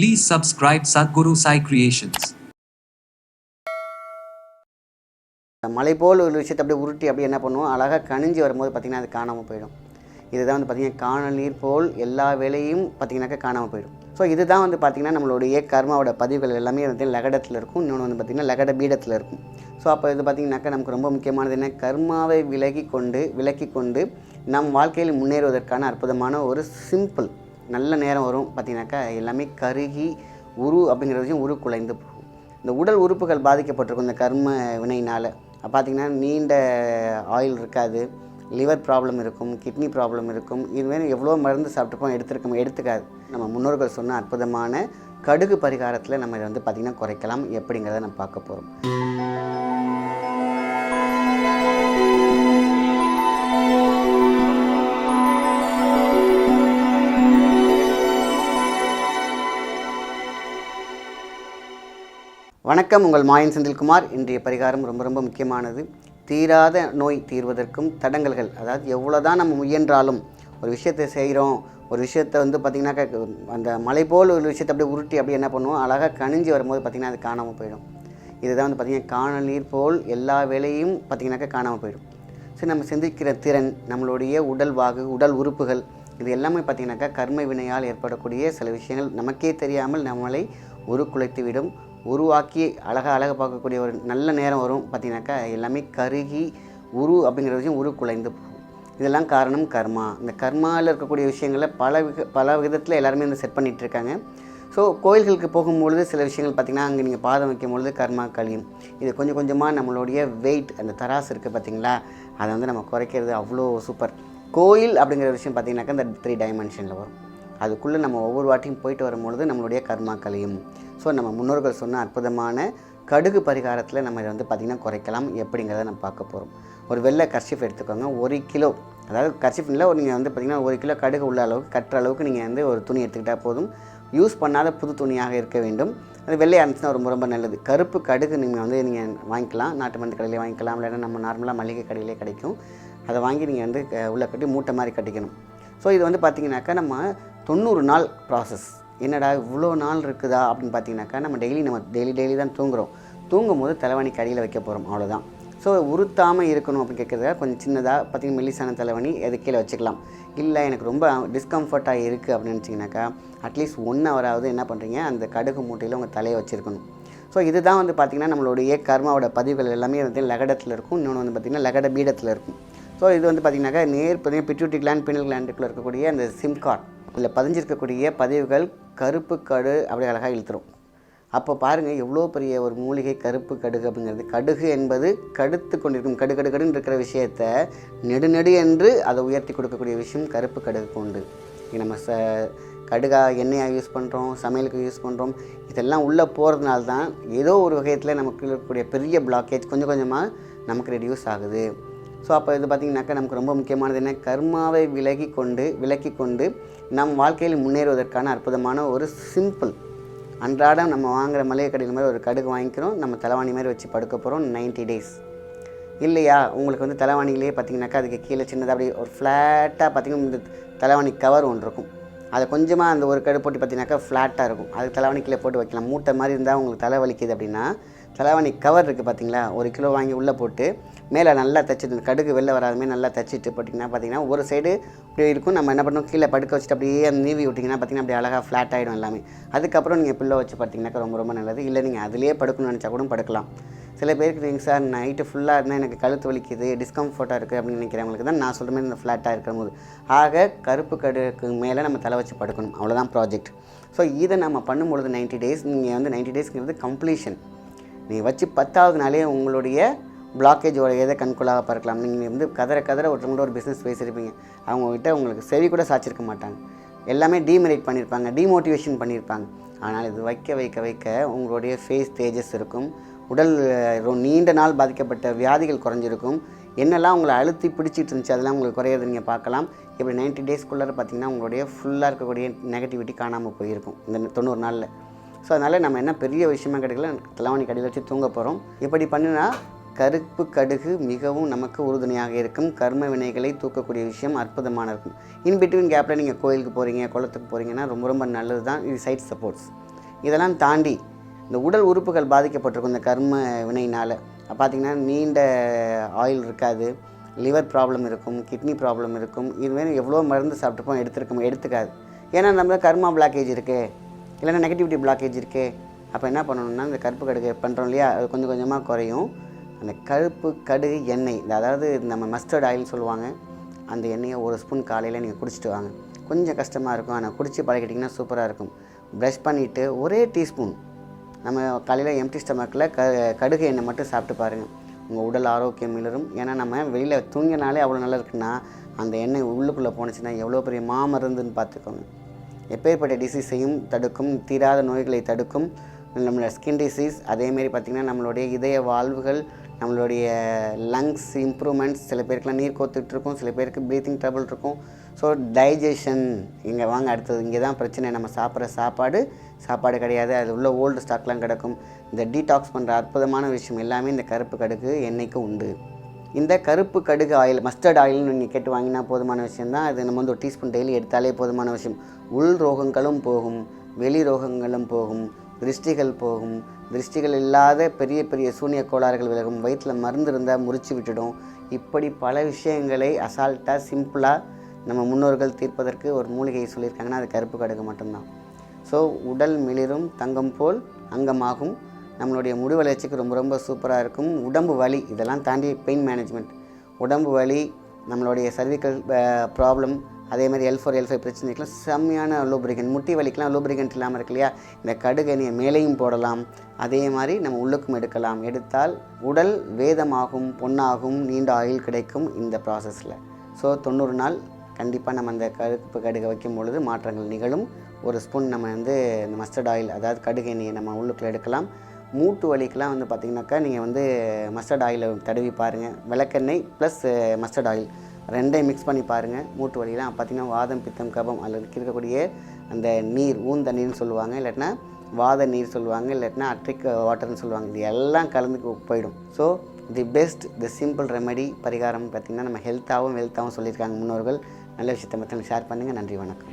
Please subscribe Sadhguru Sai Creations. மலை போல் ஒரு விஷயத்தை அப்படியே உருட்டி அப்படியே என்ன பண்ணுவோம்? அழகாக கணிஞ்சு வரும்போது பார்த்திங்கன்னா அது காணாமல் போயிடும். இதுதான் வந்து பார்த்திங்கன்னா காணல் நீர் போல் எல்லா வேலையும் பார்த்திங்கனாக்கா காணாமல் போயிடும். ஸோ இதுதான் வந்து பார்த்திங்கன்னா நம்மளுடைய கர்மாவோட பதிவுகள் எல்லாமே வந்து லகடத்தில் இருக்கும். இன்னொன்று வந்து பார்த்திங்கன்னா லகட பீடத்தில் இருக்கும். ஸோ அப்போ இது பார்த்திங்கனாக்கா நமக்கு ரொம்ப முக்கியமானது என்ன? கர்மாவை விலகி கொண்டு விலக்கி கொண்டு நம் வாழ்க்கையில் முன்னேறுவதற்கான அற்புதமான ஒரு சிம்பிள் நல்ல நேரம் வரும் பார்த்திங்கனாக்கா எல்லாமே கருகி உரு அப்படிங்கிற விஷயம் உரு குலைந்து போகும். இந்த உடல் உறுப்புகள் பாதிக்கப்பட்டிருக்கும் இந்த கர்ம வினையினால். பார்த்திங்கன்னா நீண்ட ஆயில் இருக்காது லிவர் ப்ராப்ளம் இருக்கும் கிட்னி ப்ராப்ளம் இருக்கும். இதுமாரி எவ்வளோ மருந்து சாப்பிட்டுப்போம் எடுத்துருக்கோம் எடுத்துக்காது. நம்ம முன்னோர்கள் சொன்ன அற்புதமான கடுகு பரிகாரத்தில் நம்ம இதை வந்து பார்த்திங்கன்னா குறைக்கலாம். எப்படிங்கிறத நம்ம பார்க்க போகிறோம் வணக்கம் உங்கள் மாயன் செந்தில்குமார். இன்றைய பரிகாரம் ரொம்ப ரொம்ப முக்கியமானது. தீராத நோய் தீர்வதற்கும் தடங்கல்கள் அதாவது எவ்வளோ தான் நம்ம முயன்றாலும் ஒரு விஷயத்தை செய்கிறோம் ஒரு விஷயத்தை வந்து பார்த்திங்கனாக்கா அந்த மலை போல் ஒரு விஷயத்தை அப்படியே உருட்டி அப்படியே என்ன பண்ணுவோம் அழகாக கணிஞ்சு வரும்போது பார்த்திங்கன்னா அது காணாமல் போயிடும். இதுதான் வந்து பார்த்திங்கன்னா காண நீர் போல் எல்லா வேலையும் பார்த்திங்கனாக்கா காணாமல் போயிடும். ஸோ நம்ம சிந்திக்கிற திறன் நம்மளுடைய உடல் வாகு உடல் உறுப்புகள் இது எல்லாமே பார்த்திங்கனாக்கா கர்ம வினையால் ஏற்படக்கூடிய சில விஷயங்கள் நமக்கே தெரியாமல் நம்மளை உருக்குலைத்து விடும் உருவாக்கி அழகாக அழகாக பார்க்கக்கூடிய ஒரு நல்ல நேரம் வரும். பார்த்திங்கனாக்கா எல்லாமே கருகி உரு அப்படிங்கிற விஷயம் உரு குலைந்து இதெல்லாம் காரணம் கர்மா. இந்த கர்மாவில் இருக்கக்கூடிய விஷயங்களை பல விக பல விதத்தில் எல்லாருமே வந்து செட் பண்ணிகிட்டு இருக்காங்க. ஸோ கோயில்களுக்கு போகும்பொழுது சில விஷயங்கள் பார்த்திங்கன்னா அங்கே நீங்கள் பாதம் வைக்கும் பொழுது கர்மா கழியும். இது கொஞ்சம் கொஞ்சமாக நம்மளுடைய வெயிட் அந்த தராசு இருக்குது பார்த்திங்களா? அதை வந்து நம்ம குறைக்கிறது அவ்வளோ சூப்பர் கோயில் அப்படிங்கிற விஷயம் பார்த்திங்கனாக்கா இந்த த்ரீ டைமென்ஷனில் வரும். அதுக்குள்ளே நம்ம ஒவ்வொரு வாட்டியும் போயிட்டு வரும்பொழுது நம்மளுடைய கர்மா ஸோ நம்ம முன்னோர்கள் சொன்ன அற்புதமான கடுகு பரிகாரத்தில் நம்ம இதை வந்து பார்த்திங்கன்னா குறைக்கலாம். எப்படிங்கிறத நம்ம பார்க்க போகிறோம் ஒரு வெள்ளை கர்ஷிஃப் எடுத்துக்கோங்க. ஒரு கிலோ அதாவது கர்ஷிஃப்னில் ஒரு நீங்கள் வந்து பார்த்திங்கன்னா ஒரு கிலோ கடுகு உள்ள அளவுக்கு கட்டுற அளவுக்கு நீங்கள் வந்து ஒரு துணி எடுத்துக்கிட்டால் போதும். யூஸ் பண்ணாத புது துணியாக இருக்க வேண்டும். அது வெள்ளையாக இருந்துச்சுன்னா ரொம்ப ரொம்ப நல்லது. கருப்பு கடுகு நீங்கள் வந்து நீங்கள் வாங்கிக்கலாம். நாட்டு மருந்து கடையிலே வாங்கிக்கலாம். இல்லைன்னா நம்ம நார்மலாக மளிகை கடையிலே கிடைக்கும். அதை வாங்கி நீங்கள் வந்து உள்ளே உள்ள கட்டி மூட்டை மாதிரி கட்டிக்கணும். ஸோ இது வந்து பார்த்திங்கனாக்கா நம்ம தொண்ணூறு நாள் ப்ராசஸ் என்னடா இவ்வளோ நாள் இருக்குதா அப்படின்னு பார்த்தீங்கன்னாக்கா நம்ம டெய்லி நம்ம டெய்லி டெய்லி தான் தூங்குகிறோம் தூங்கும் போது தலைவாணி கடியில் வைக்க போகிறோம் அவ்வளோதான் ஸோ உறுத்தாமல் இருக்கணும் அப்படின்னு கேட்குறதா கொஞ்சம் சின்னதாக பார்த்தீங்கன்னா மெல்லிசான தலைவணி அது கீழே வச்சுக்கலாம். இல்லை எனக்கு ரொம்ப டிஸ்கம்ஃபர்ட்டாக இருக்குது அப்படின்னு நினச்சிங்கனாக்கா அட்லீஸ்ட் ஒன் ஹவராவது என்ன பண்ணுறீங்க அந்த கடுகு மூட்டையில் உங்கள் தலையை வச்சுருக்கணும். ஸோ இதுதான் வந்து பார்த்திங்கன்னா நம்மளுடைய கர்மாவோட பதிவுகள் எல்லாமே வந்து லகடத்தில் இருக்கும். இன்னொன்று வந்து பார்த்திங்கன்னா லகட பீடத்தில் இருக்கும். ஸோ இது வந்து பார்த்திங்கனாக்கா நேர் பார்த்திங்கன்னா பிட்யூட்டி கிளாண்ட் பினல் கிளாண்டுக்குள்ளே இருக்கக்கூடிய அந்த சிம் கார்டு இதில் பதிஞ்சிருக்கக்கூடிய பதிவுகள் கருப்பு கடு அப்படியே அழகாக இழுத்துரும். அப்போ பாருங்கள் எவ்வளோ பெரிய ஒரு மூலிகை கருப்பு கடுகு அப்படிங்கிறது. கடுகு என்பது கடுத்து கொண்டிருக்கும் கடு கடுகடுன்னு இருக்கிற விஷயத்த நெடு என்று அதை உயர்த்தி கொடுக்கக்கூடிய விஷயம் கருப்பு கடுகு உண்டு நம்ம ச கடுகா எண்ணெயாக யூஸ் பண்ணுறோம் சமையலுக்கு யூஸ் பண்ணுறோம் இதெல்லாம் உள்ளே போகிறதுனால தான் ஏதோ ஒரு வகையத்தில் நமக்கு இருக்கக்கூடிய பெரிய பிளாக்கேஜ் கொஞ்சம் கொஞ்சமாக நமக்கு ரெடியூஸ் ஆகுது. ஸோ அப்போ இது பார்த்திங்கனாக்கா நமக்கு ரொம்ப முக்கியமானது என்ன? கர்மாவை விலகி கொண்டு விலக்கி கொண்டு நம் வாழ்க்கையில் முன்னேறுவதற்கான அற்புதமான ஒரு சிம்பிள். அன்றாடம் நம்ம வாங்குகிற மளிகை கடையில் மாதிரி ஒரு கடுகு வாங்கிக்கிறோம். நம்ம தலைவாணி மாதிரி வச்சு படுக்க போகிறோம் 90 டேஸ். இல்லையா? உங்களுக்கு வந்து தலைவாணிலேயே பார்த்தீங்கன்னாக்கா அதுக்கு கீழே சின்னதாக அப்படியே ஒரு ஃப்ளாட்டாக பார்த்தீங்கன்னா இந்த தலைவாணி கவர் ஒன்று இருக்கும். அதை கொஞ்சமாக அந்த ஒரு கடு போட்டு பார்த்திங்கனாக்கா ஃப்ளாட்டாக இருக்கும். அது தலைவாணி கீழே போட்டு வைக்கலாம். மூட்டை மாதிரி இருந்தால் உங்களுக்கு தலை வலிக்குது அப்படின்னா தலைவாணி கவர் இருக்குது பார்த்தீங்களா ஒரு கிலோ வாங்கி உள்ளே போட்டு மேலே நல்லா தைச்சிட்டு கடுகு வெளில வராதுமே நல்லா தைச்சிட்டு போட்டிங்கன்னா பார்த்தீங்கன்னா ஒரு சைடு இப்படி இருக்கும். நம்ம என்ன பண்ணணும்? கீழே படுக்க வச்சுட்டு அப்படியே அந்த நீவி விட்டிங்கன்னா பார்த்தீங்கன்னா அப்படியே அழகாக ஃப்ளாட் ஆகிடும் எல்லாமே. அதுக்கப்புறம் நீங்கள் பில்லோ வச்சு பார்த்தீங்கன்னாக்கா ரொம்ப ரொம்ப நல்லது. இல்லை நீங்கள் அதிலே படுக்கணும்னு நினச்சா கூட படுக்கலாம். சில பேருக்கு நீங்கள் சார் நைட்டு ஃபுல்லாக இருந்தால் எனக்கு கழுத்து வலிக்குது டிஸ்கம்ஃபர்ட்டாக இருக்குது அப்படின்னு நினைக்கிறவங்களுக்கு தான் நான் சொல்கிற மாதிரி இந்த ஃப்ளாட்டாக இருக்கிற போது. ஆக கருப்பு கடுக்கு மேலே நம்ம தலை வச்சு படுக்கணும். அவ்வளோதான் ப்ராஜெக்ட் ஸோ இதை நம்ம பண்ணும்பொழுது 90 டேஸ் நீங்கள் வந்து 90 டேஸ்ங்கிறது கம்ப்ளீஷன் நீங்கள் வச்சு பத்தாவது நாளே உங்களுடைய பிளாக்கேஜோட எதை கண்கொள்ளாக பார்க்கலாம். நீங்கள் வந்து கதற கதற ஒருத்தவங்களோட ஒரு பிஸ்னஸ் பேசியிருப்பீங்க. அவங்கக்கிட்ட உங்களுக்கு செவி கூட சாச்சிருக்க மாட்டாங்க. எல்லாமே டீமெரிட் பண்ணியிருப்பாங்க டீமோட்டிவேஷன் பண்ணியிருப்பாங்க ஆனால் இது வைக்க வைக்க வைக்க உங்களுடைய ஃபேஸ் தேஜஸ் இருக்கும். உடல் ரொ- நீண்ட நாள் பாதிக்கப்பட்ட வியாதிகள் குறைஞ்சிருக்கும். என்னெல்லாம் உங்களை அழுத்தி பிடிச்சிட்டு இருந்துச்சு அதெல்லாம் உங்களுக்கு குறையிறது நீங்கள் பார்க்கலாம். இப்படி நைன்ட்டி டேஸ்க்குள்ளே பார்த்தீங்கன்னா உங்களுடைய ஃபுல்லாக இருக்கக்கூடிய நெகட்டிவிட்டி காணாமல் போயிருக்கும். இந்த தொண்ணூறு நாளில். ஸோ அதனால் நம்ம என்ன பெரிய விஷயமா கிடைக்கல? தலைவாணி கடையில் வச்சு தூங்க போகிறோம் இப்படி பண்ணினா கருப்பு கடுகு மிகவும் நமக்கு உறுதுணையாக இருக்கும். கர்ம வினைகளை தூக்கக்கூடிய விஷயம் அற்புதமான இருக்கும். இன் பிட்வீன் கேப்பில் நீங்கள் கோயிலுக்கு போகிறீங்க குளத்துக்கு போகிறீங்கன்னா ரொம்ப ரொம்ப நல்லது தான் இது சைட் சப்போர்ட்ஸ் இதெல்லாம் தாண்டி இந்த உடல் உறுப்புகள் பாதிக்கப்பட்டிருக்கும் இந்த கர்ம வினையினால். பார்த்திங்கன்னா நீண்ட ஆயில் இருக்காது. லிவர் ப்ராப்ளம் இருக்கும் கிட்னி ப்ராப்ளம் இருக்கும். இதுமாரி எவ்வளோ மருந்து சாப்பிட்டுப்போம் எடுத்துருக்கோம் எடுத்துக்காது. ஏன்னா நம்ம கர்மா பிளாக்கேஜ் இருக்குது இல்லைன்னா நெகட்டிவிட்டி பிளாக்கேஜ் இருக்கே. அப்போ என்ன பண்ணணும்னா இந்த கருப்பு கடுகு பண்ணுறோம் இல்லையா? அது கொஞ்சம் கொஞ்சமாக குறையும். அந்த கருப்பு கடுகு எண்ணெய் இந்த அதாவது நம்ம மஸ்டர்ட் ஆயில் சொல்லுவாங்க. அந்த எண்ணெயை ஒரு ஸ்பூன் காலையில் நீங்கள் குடிச்சிட்டு வாங்க. கொஞ்சம் கஷ்டமாக இருக்கும். ஆனால் குடித்து பழகிட்டிங்கன்னா சூப்பராக இருக்கும். ப்ரஷ் பண்ணிவிட்டு ஒரே டீஸ்பூன் நம்ம காலையில் எம்டி ஸ்டமக்கில் க கடுகு எண்ணெய் மட்டும் சாப்பிட்டு பாருங்கள் உங்கள் உடல் ஆரோக்கியம் மிளரும். ஏன்னா நம்ம வெளியில் தூங்கினாலே அவ்வளோ நல்லா இருக்குன்னா அந்த எண்ணெய் உள்ளுக்குள்ளே போணுச்சுன்னா எவ்வளோ பெரிய மாமருந்துன்னு பார்த்துக்கோங்க. எப்பேற்பட்ட டிசீஸையும் தடுக்கும் தீராத நோய்களை தடுக்கும். நம்மளோட ஸ்கின் டிசீஸ் அதேமாரி பார்த்திங்கன்னா நம்மளுடைய இதய வாழ்வுகள் நம்மளுடைய லங்ஸ் இம்ப்ரூவ்மெண்ட்ஸ் சில பேருக்குலாம் நீர் கோத்துட்டு இருக்கும் சில பேருக்கு ப்ரீத்திங் ட்ரபிள் இருக்கும். ஸோ டைஜஷன் இங்கே வாங்க அடுத்தது இங்கே தான் பிரச்சனை. நம்ம சாப்பிட்ற சாப்பாடு சாப்பாடு கிடையாது. அது உள்ள ஓல்டு ஸ்டாக்லாம் கிடக்கும். இந்த டீடாக்ஸ் பண்ணுற அற்புதமான விஷயம் எல்லாமே இந்த கருப்பு கடுகு என்றைக்கும் உண்டு. இந்த கருப்பு கடுகு ஆயில் மஸ்டர்ட் ஆயில்னு நீங்கள் கேட்டு வாங்கினா போதுமான விஷயம்தான். அது நம்ம வந்து ஒரு டீஸ்பூன் டெய்லி எடுத்தாலே போதுமான விஷயம். உள் ரோகங்களும் போகும் வெளி ரோகங்களும் போகும் திருஷ்டிகள் போகும். திருஷ்டிகள் இல்லாத பெரிய பெரிய சூனிய கோளாறுகள் விலகும். வயிற்றில் மருந்து இருந்தால் முறிச்சு விட்டுடும். இப்படி பல விஷயங்களை அசால்ட்டாக சிம்பிளாக நம்ம முன்னோர்கள் தீர்ப்பதற்கு ஒரு மூலிகையை சொல்லியிருக்காங்கன்னா அது கருப்பு கடுகு மட்டும்தான். ஸோ உடல் மிளிரும் தங்கம் போல் அங்கமாகும். நம்மளுடைய முடி வளர்ச்சிக்கு ரொம்ப ரொம்ப சூப்பராக இருக்கும். உடம்பு வலி இதெல்லாம் தாண்டி பெயின் மேனேஜ்மெண்ட் உடம்பு வலி நம்மளுடைய சர்விக்கல் ப்ராப்ளம் அதே மாதிரி எல் ஃபோர் எல் ஃபைவ் பிரச்சனைக்கெலாம் செம்மையான லூப்ரிகன் முட்டி வலிக்கெலாம் லூப்ரிகன்ட் இல்லாமல் இருக்கு இல்லையா? இந்த கடுகனியை மேலேயும் போடலாம். அதே மாதிரி நம்ம உள்ளுக்கும் எடுக்கலாம். எடுத்தால் உடல் வேதமாகும் பொன்னாகும் நீண்ட ஆயுள் கிடைக்கும் இந்த ப்ராசஸில் ஸோ தொண்ணூறு நாள் கண்டிப்பாக நம்ம அந்த கருப்பு கடுகை வைக்கும் பொழுது மாற்றங்கள் நிகழும். ஒரு ஸ்பூன் நம்ம வந்து இந்த மஸ்டர்ட் ஆயில் அதாவது கடுகு எண்ணெயை நம்ம உள்ளுக்குள்ளே எடுக்கலாம். மூட்டு வலிக்கெலாம் வந்து பார்த்திங்கனாக்கா நீங்கள் வந்து மஸ்டர்ட் ஆயிலை தடவி பாருங்கள் விளக்கெண்ணெய் ப்ளஸ் மஸ்டர்ட் ஆயில் ரெண்டையும் மிக்ஸ் பண்ணி பாருங்கள் மூட்டு வலியெலாம் பார்த்திங்கன்னா வாதம் பித்தம் கபம் அதில் இருக்கக்கூடிய அந்த நீர் ஊந்த நீர்னு சொல்லுவாங்க. இல்லாட்டினா வாத நீர் சொல்லுவாங்க. இல்லாட்டினா அட்ரிக் வாட்டர்னு சொல்லுவாங்க. இது எல்லாம் கலந்து போயிடும். So the best the simple remedy பரிகாரம் பார்த்திங்கன்னா நம்ம ஹெல்த்தாகவும் வெல்த்தாகவும் சொல்லியிருக்காங்க முன்னோர்கள். நல்ல விஷயத்தை மற்றவங்க ஷேர் பண்ணுங்கள் நன்றி வணக்கம்.